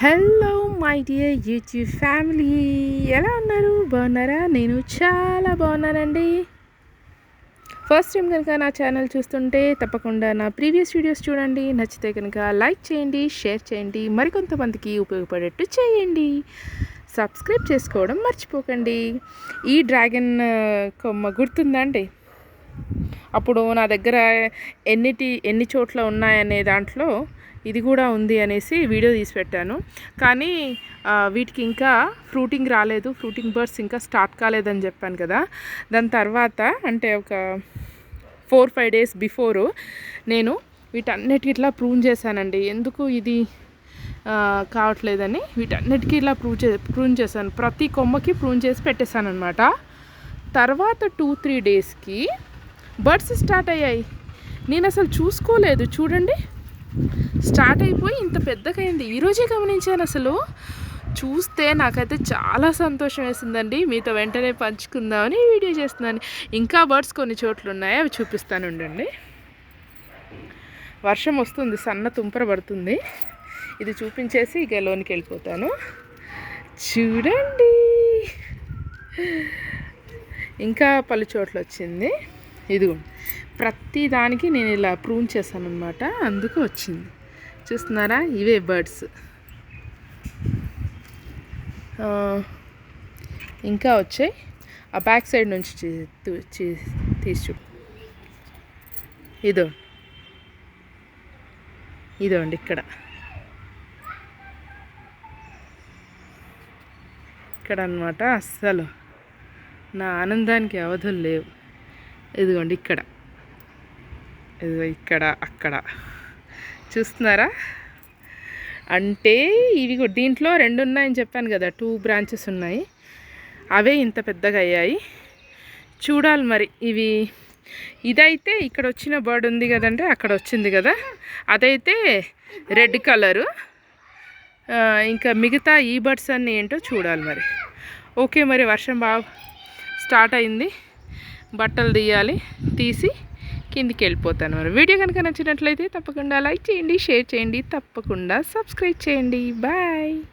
Hello my dear YouTube family ఎలా ఉన్నారు? బాగున్నారా? నేను చాలా బాగున్నానండి. ఫస్ట్ టైం కనుక నా ఛానల్ చూస్తుంటే తప్పకుండా నా ప్రీవియస్ వీడియోస్ చూడండి. నచ్చితే కనుక లైక్ చేయండి షేర్ చేయండి మరికొంతమందికి ఉపయోగపడేట్టు చేయండి. సబ్స్క్రైబ్ చేసుకోవడం మర్చిపోకండి. ఈ డ్రాగన్ కొమ్మ గుర్తుందండి అప్పుడు నా దగ్గర ఎన్నిటి ఎన్ని చోట్ల ఉన్నాయనే దాంట్లో ఇది కూడా ఉంది అనేసి వీడియో తీసి పెట్టాను. కానీ వీటికి ఇంకా ఫ్రూటింగ్ రాలేదు. ఫ్రూటింగ్ బర్డ్స్ ఇంకా స్టార్ట్ కాలేదని చెప్పాను కదా. దాని తర్వాత అంటే ఒక ఫోర్ ఫైవ్ డేస్ బిఫోరు నేను వీటన్నిటికి ఇట్లా ప్రూన్ చేశానండి. ఎందుకు ఇది కావట్లేదని వీటన్నిటికీ ఇలా ప్రూవ్ చే ప్రూన్ చేశాను. ప్రతి కొమ్మకి ప్రూన్ చేసి పెట్టేశాను అనమాట తర్వాత టూ త్రీ డేస్కి బర్డ్స్ స్టార్ట్ అయ్యాయి. నేను అసలు చూసుకోలేదు. చూడండి. స్టార్ట్ అయిపోయి ఇంత పెద్దగా అయింది ఈరోజే గమనించాను అసలు. చూస్తే నాకైతే చాలా సంతోషం వేసిందండి. మీతో వెంటనే పంచుకుందామని వీడియో చేస్తున్నాను. ఇంకా బర్డ్స్ కొన్ని చోట్ల ఉన్నాయి అవి చూపిస్తాను ఉండండి. వర్షం వస్తుంది. సన్న తుంపర పడుతుంది. ఇది చూపించేసి ఇక లోనికి వెళ్ళిపోతాను. చూడండి. ఇంకా పలు చోట్ల వచ్చింది. ఇదిగో ప్రతి దానికి నేను ఇలా ప్రూన్ చేశాను అనమాట అందుకు వచ్చింది. చూస్తున్నారా? ఇవే బర్డ్స్. ఇంకా వచ్చాయి. ఆ బ్యాక్ సైడ్ నుంచి తీసి ఇదో ఇదో. అండి ఇక్కడ. ఇక్కడ అనమాట అస్సలు. నా ఆనందానికి అవధులు లేవు. ఇదిగోండి ఇక్కడ. ఇదిగో ఇక్కడ అక్కడ. చూస్తున్నారా? అంటే ఇవి కూడా దీంట్లో రెండు ఉన్నాయని చెప్పాను కదా టూ బ్రాంచెస్ ఉన్నాయి. అవే ఇంత పెద్దగా అయ్యాయి. చూడాలి మరి ఇవి ఇదైతే ఇక్కడ వచ్చిన బర్డ్ ఉంది కదంటే అక్కడ వచ్చింది కదా. అదైతే రెడ్ కలరు ఇంకా మిగతా ఈ బర్డ్స్ అన్నీ ఏంటో చూడాలి మరి. ఓకే మరి వర్షం బాగా స్టార్ట్ అయింది. బట్టలు తీయాలి తీసి కిందికి వెళ్ళిపోతాను. మరి వీడియో కనుక నచ్చినట్లయితే తప్పకుండా లైక్ చేయండి షేర్ చేయండి తప్పకుండా సబ్స్క్రైబ్ చేయండి. బాయ్.